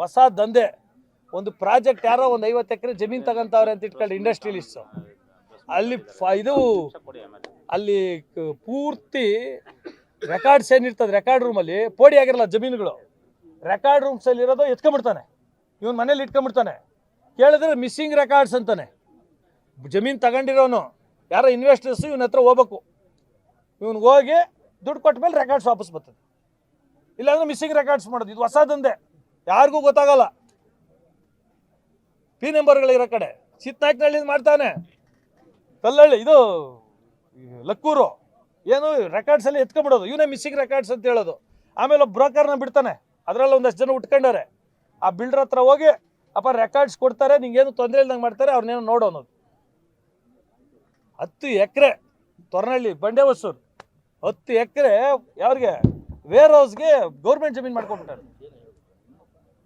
ಹೊಸ ದಂಧೆ. ಒಂದು ಪ್ರಾಜೆಕ್ಟ್ ಯಾರೋ ಒಂದು ಐವತ್ತು ಎಕರೆ ಜಮೀನು ತಗೊಂತವ್ರೆ ಅಂತ ಇಟ್ಕೊಂಡು ಇಂಡಸ್ಟ್ರಿಯಲಿಸ್ಟು. ಅಲ್ಲಿ ಇದು ಅಲ್ಲಿ ಪೂರ್ತಿ ರೆಕಾರ್ಡ್ಸ್ ಏನಿರ್ತದೆ ರೆಕಾರ್ಡ್ ರೂಮಲ್ಲಿ ಪೋಡಿ ಆಗಿರಲ್ಲ ಜಮೀನುಗಳು. ರೆಕಾರ್ಡ್ ರೂಮ್ಸಲ್ಲಿ ಇರೋದು ಎತ್ಕೊಂಡ್ಬಿಡ್ತಾನೆ. ಇವನ್ ಮನೇಲಿ ಇಟ್ಕೊಂಡ್ಬಿಡ್ತಾನೆ. ಕೇಳಿದ್ರೆ ಮಿಸ್ಸಿಂಗ್ ರೆಕಾರ್ಡ್ಸ್ ಅಂತಾನೆ. ಜಮೀನು ತಗೊಂಡಿರೋನು. ಯಾರೋ ಇನ್ವೆಸ್ಟರ್ಸ್ ಇವನ ಹತ್ರ ಹೋಗ್ಬೇಕು. ಇವನ್ಗೆ ಹೋಗಿ ದುಡ್ಡು ಕೊಟ್ಟ ಮೇಲೆ ರೆಕಾರ್ಡ್ಸ್ ವಾಪಸ್ ಬರ್ತದೆ. ಇಲ್ಲಾಂದ್ರೆ ಮಿಸ್ಸಿಂಗ್ ರೆಕಾರ್ಡ್ಸ್ ಮಾಡೋದು. ಇದು ಹೊಸದಂದೆ ಯಾರಿಗೂ ಗೊತ್ತಾಗಲ್ಲ. ಪಿ ನಂಬರ್ಗಳಿರೋ ಕಡೆ. ಚಿತ್ನಾಕ್ನಳ್ಳಿ ಮಾಡ್ತಾನೆ. ಕಲ್ಲಳ್ಳಿ ಇದು ಲಕ್ಕೂರು. ಏನು ರೆಕಾರ್ಡ್ಸ್ ಎಲ್ಲ ಎತ್ಕೊಂಡ್ಬಿಡೋದು. ಇವನೇ ಮಿಸ್ಸಿಂಗ್ ರೆಕಾರ್ಡ್ಸ್ ಅಂತ ಹೇಳೋದು. ಆಮೇಲೆ ಒಬ್ಬ ಬ್ರೋಕರ್ನ ಬಿಡ್ತಾನೆ. ಅದರಲ್ಲಿ ಒಂದಷ್ಟು ಜನ ಉಟ್ಕೊಂಡಾರೆ ಆ ಬಿಲ್ಡರ್ ಹತ್ರ ಹೋಗಿ, ಅಪ್ಪ ರೆಕಾರ್ಡ್ಸ್ ಕೊಡ್ತಾರೆ, ನಿಂಗೇನು ತೊಂದರೆ ಇಲ್ದಂಗೆ ಮಾಡ್ತಾರೆ ಅವ್ರನ್ನೇನು ನೋಡು ಅನ್ನೋದು ಹತ್ತು ಎಕರೆ ತೊರನಹಳ್ಳಿ ಬಂಡೆ ಹೊಸೂರು ಹತ್ತು ಎಕರೆ ಯಾರಿಗೆ ವೇರ್ ಹೌಸ್ಗೆ ಗೌರ್ಮೆಂಟ್ ಜಮೀನು ಮಾಡ್ಕೊಂಡ್ಬಿಟ್ಟಾರೆ.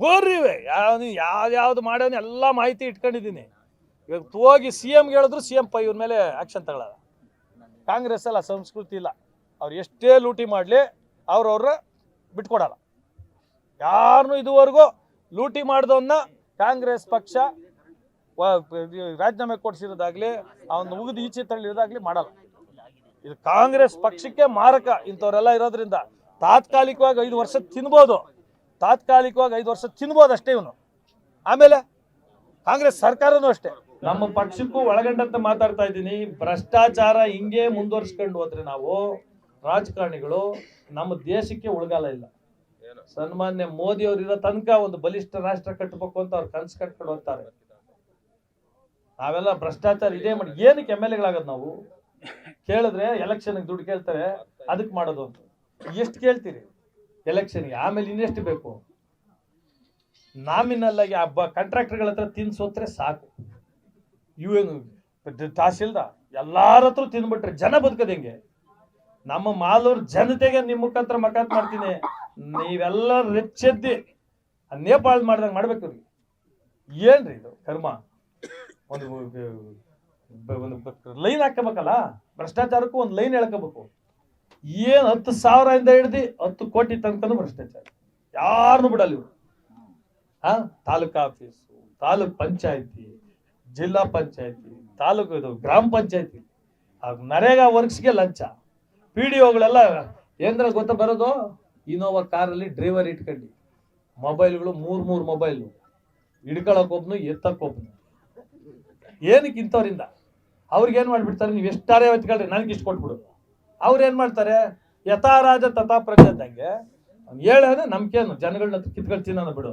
ಬೋರ್ರಿವೆ. ಯಾವ ಯಾವ್ದು ಮಾಡೋನು ಎಲ್ಲ ಮಾಹಿತಿ ಇಟ್ಕೊಂಡಿದ್ದೀನಿ. ಇವಾಗ ಹೋಗಿ ಸಿ ಎಮ್ಗೆ ಹೇಳಿದ್ರು ಸಿ ಎಂ ಪೈ ಇವ್ರ ಮೇಲೆ ಆ್ಯಕ್ಷನ್ ತಗೊಳ್ಳಲ್ಲ ಕಾಂಗ್ರೆಸ್ ಅಲ್ಲ, ಸಂಸ್ಕೃತಿ ಇಲ್ಲ. ಅವ್ರು ಎಷ್ಟೇ ಲೂಟಿ ಮಾಡಲಿ ಅವ್ರವ್ರ ಬಿಟ್ಕೊಡಲ್ಲ. ಯಾರನ್ನೂ ಇದುವರೆಗೂ ಲೂಟಿ ಮಾಡಿದವನ್ನ ಕಾಂಗ್ರೆಸ್ ಪಕ್ಷ ರಾಜೀನಾಮೆ ಕೊಡಿಸಿರೋದಾಗ್ಲಿ ಅವನ್ನ ಉಗಿದು ಈಚೆ ತಳ್ಳಿರೋದಾಗ್ಲಿ ಮಾಡಲ್ಲ. ಇದು ಕಾಂಗ್ರೆಸ್ ಪಕ್ಷಕ್ಕೆ ಮಾರಕ ಇಂಥವರೆಲ್ಲ ಇರೋದ್ರಿಂದ ತಾತ್ಕಾಲಿಕವಾಗಿ ಐದು ವರ್ಷ ತಿನ್ಬೋದು. ತಾತ್ಕಾಲಿಕವಾಗಿ ಐದು ವರ್ಷ ತಿನ್ಬೋದು ಅಷ್ಟೇ ಇವನು. ಆಮೇಲೆ ಕಾಂಗ್ರೆಸ್ ಸರ್ಕಾರನೂ ಅಷ್ಟೇ. ನಮ್ಮ ಪಕ್ಷಕ್ಕೂ ಒಳಗಂಡಂತ ಮಾತಾಡ್ತಾ ಇದ್ದೀನಿ. ಭ್ರಷ್ಟಾಚಾರ ಹಿಂಗೆ ಮುಂದುವರ್ಸ್ಕೊಂಡು ಹೋದ್ರೆ ನಾವು ರಾಜಕಾರಣಿಗಳು ನಮ್ಮ ದೇಶಕ್ಕೆ ಉಳಗಾಲ ಇಲ್ಲ. ಸನ್ಮಾನ್ಯ ಮೋದಿ ಅವರು ಇರೋ ತನಕ ಒಂದು ಬಲಿಷ್ಠ ರಾಷ್ಟ್ರ ಕಟ್ಟಬೇಕು ಅಂತ ಅವ್ರು ಕನ್ಸು ಕಟ್ಕೊಂಡು ಹೋಗ್ತಾರೆ. ನಾವೆಲ್ಲ ಭ್ರಷ್ಟಾಚಾರ ಇದೇ ಮಾಡಿ ಏನಕ್ಕೆ ಎಂ ಎಲ್ ಎಗಳಾಗದ್ ನಾವು? ಕೇಳಿದ್ರೆ ಎಲೆಕ್ಷನ್ಗೆ ದುಡ್ಡು ಕೇಳ್ತಾರೆ, ಅದಕ್ಕೆ ಮಾಡೋದು ಅಂತ. ಎಷ್ಟು ಕೇಳ್ತೀರಿ? ಎಲೆಕ್ಷನ್ಗೆ ಆಮೇಲೆ ಇನ್ನೆಷ್ಟು ಬೇಕು? ನಾಮಿನಲ್ ಆಗಿ ಹಬ್ಬ ಕಾಂಟ್ರಾಕ್ಟರ್ಗಳ ಹತ್ರ ತಿನ್ಸೋತ್ರೆ ಸಾಕು. ಇವೇನು ತಹಸೀಲ್ದಾರ್ ಎಲ್ಲಾರ ಹತ್ರ ತಿನ್ಬಿಟ್ರೆ ಜನ ಬದುಕದ ಹೆಂಗೆ? ನಮ್ಮ ಮಾಲೂರ್ ಜನತೆಗೆ ನಿಮ್ಮ ಮುಖಾಂತರ ಮಕಾಂತ ಮಾಡ್ತೀನಿ. ನೀವೆಲ್ಲ ರೆಚ್ಚೆದ್ದಿ. ನೇಪಾಳ ಮಾಡ್ದಂಗೆ ಮಾಡ್ಬೇಕು ಇವ್ರಿಗೆ. ಏನ್ರಿ ಇದು ಕರ್ಮ? ಒಂದು ಒಂದು ಲೈನ್ ಹಾಕಬೇಕಲ್ಲ? ಭ್ರಷ್ಟಾಚಾರಕ್ಕೂ ಒಂದು ಲೈನ್ ಹೇಳ್ಕೋಬೇಕು ಏನ್ ಹತ್ತು ಸಾವಿರದಿಂದ ಹಿಡ್ದು ಹತ್ತು ಕೋಟಿ ತನಕನೂ ಭ್ರಷ್ಟಾಚಾರ. ಯಾರನ್ನು ಬಿಡಲ್ಲ ಇವರು. ಹಾ ತಾಲೂಕು ಆಫೀಸು, ತಾಲೂಕ್ ಪಂಚಾಯತಿ, ಜಿಲ್ಲಾ ಪಂಚಾಯತಿ, ತಾಲೂಕು ಇದು ಗ್ರಾಮ ಪಂಚಾಯತಿ. ನರೇಗಾ ವರ್ಕ್ಸ್ಗೆ ಲಂಚ. ಪಿ ಡಿ ಒಗಳೆಲ್ಲ ಏನ್ರ ಗೊತ್ತ ಬರೋದು? ಇನೋವಾ ಕಾರಲ್ಲಿ ಡ್ರೈವರ್ ಇಟ್ಕೊಂಡು. ಮೊಬೈಲ್ಗಳು ಮೂರ್ ಮೂರ್ ಮೊಬೈಲ್. ಹಿಡ್ಕೊಳಕ್ ಒಬ್ನು ಎತ್ತಕ್ ಒಬ್ನು ಏನಕ್ಕೆ ಇಂಥವ್ರಿಂದ? ಅವ್ರಿಗೆ ಏನ್ ಮಾಡ್ಬಿಡ್ತಾರೆ? ನೀವು ಎಷ್ಟಾರೇ ಎತ್ಕೊಳ್ರಿ ನನಗೆ ಇಷ್ಟು ಕೊಟ್ಬಿಡು. ಅವ್ರು ಏನು ಮಾಡ್ತಾರೆ? ಯಥಾ ರಾಜ ತಥಾ ಪ್ರಜೆ ಅವ್ನು ಹೇಳೋದೇ ಜನಗಳನ್ನ ತಿನ್ನೋಣ ಬಿಡು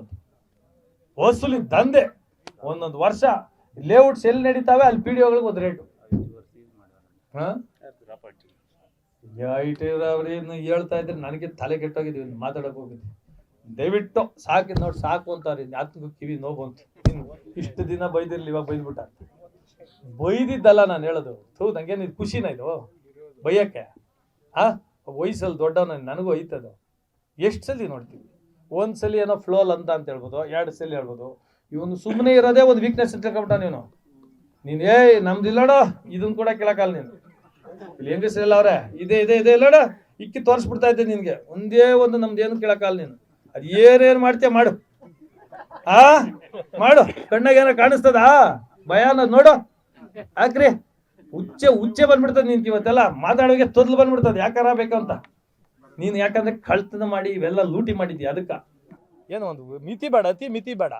ವಸೂಲಿ ದಂಧೆ. ಒಂದೊಂದು ವರ್ಷ ಲೇಔಟ್ಸ್ ಎಲ್ಲಿ ನಡೀತಾವೆ ಅಲ್ಲಿ ಪಿ ಡಿ ಒಂದು ರೇಟು. ಅವ್ರೇನು ಹೇಳ್ತಾ ಇದ್ರೆ ನನಗೆ ತಲೆ ಕೆಟ್ಟೋಗಿದ್ವಿ ಮಾತಾಡಕ್ ಹೋಗಿದ್ವಿ ದಯವಿಟ್ಟು ಸಾಕಿದ್ ನೋಡಿ, ಸಾಕು ಅಂತಾರೆ ಯಾತಕ್ಕೂ ಕಿವಿ ನೋವು ಅಂತ. ಇಷ್ಟು ದಿನ ಬೈದಿರ್ಲಿ, ಇವಾಗ ಬೈದ್ಬಿಟ್ಟ ಬೈದಿದ್ದಲ್ಲ ನಾನು ಹೇಳೋದು. ಥೂ, ನಂಗೇನು ಇದು ಖುಷಿನ ಇದು? ಬೈಯಕ್ಕೆ? ಹಾ ವಯಸ್ಸಲ್ಲಿ ದೊಡ್ಡವನ ನನಗೂ ಐತದು ಎಷ್ಟು ಸಲ ನೋಡ್ತೀವಿ? ಒಂದು ಸಲ ಏನೋ ಫ್ಲೋಲ್ ಅಂತ ಅಂತ ಹೇಳ್ಬೋದು ಎರಡು ಸಲ ಹೇಳ್ಬೋದು. ಇವನು ಸುಮ್ಮನೆ ಇರೋದೇ ಒಂದು ವೀಕ್ನೆಸ್ ಅಂತ ತಿಳ್ಕೊಂಬಿಟ್ಟ ನೀನು ನೀನು ಏ ನಮ್ದು ನಮ್ದಿಲ್ಲಡ ಇದನ್ನು ಕೂಡ ಕೇಳಕ್ಕಲ್ಲ ನೀನು. ಇಲ್ಲಿ ಹೆಂಗಸ್ರೆಲ್ಲ ಅವ್ರೆ? ಇದೆ ಇದೆ ಇದೆ ಇಲ್ಲಡ ಇಕ್ಕಿ ತೋರಿಸ್ಬಿಡ್ತಾ ಇದ್ದೆ ನಿನಗೆ. ಒಂದೇ ಒಂದು ನಮ್ದು ಏನು ಕೇಳಕ್ಕಲ್ಲ ನೀನು. ಅದು ಏನೇನು ಮಾಡ್ತೀಯ ಮಾಡು. ಆ? ಮಾಡು. ಕಣ್ಣಾಗ ಏನೋ ಕಾಣಿಸ್ತದ? ಭಯ ಅನ್ನೋದು ನೋಡು. ಹಾಕ್ರಿ. ಉಚ್ಚೆ ಹುಚ್ಚೆ ಬಂದ್ಬಿಡ್ತದೆ ನಿನ್ಗೆ ಇವತ್ತೆಲ್ಲ ಮಾತಾಡೋಕೆ ತೊದ್ಲು ಬಂದ್ಬಿಡ್ತದೆ. ಯಾಕಾರ ಬೇಕಂತ? ನೀನು ಯಾಕಂದ್ರೆ ಕಳ್ತನ ಮಾಡಿ ಇವೆಲ್ಲ ಲೂಟಿ ಮಾಡಿದ್ಯಾ? ಅದಕ್ಕ. ಏನೋ ಒಂದು ಮಿತಿ ಬೇಡ, ಅತಿ ಮಿತಿ ಬೇಡ.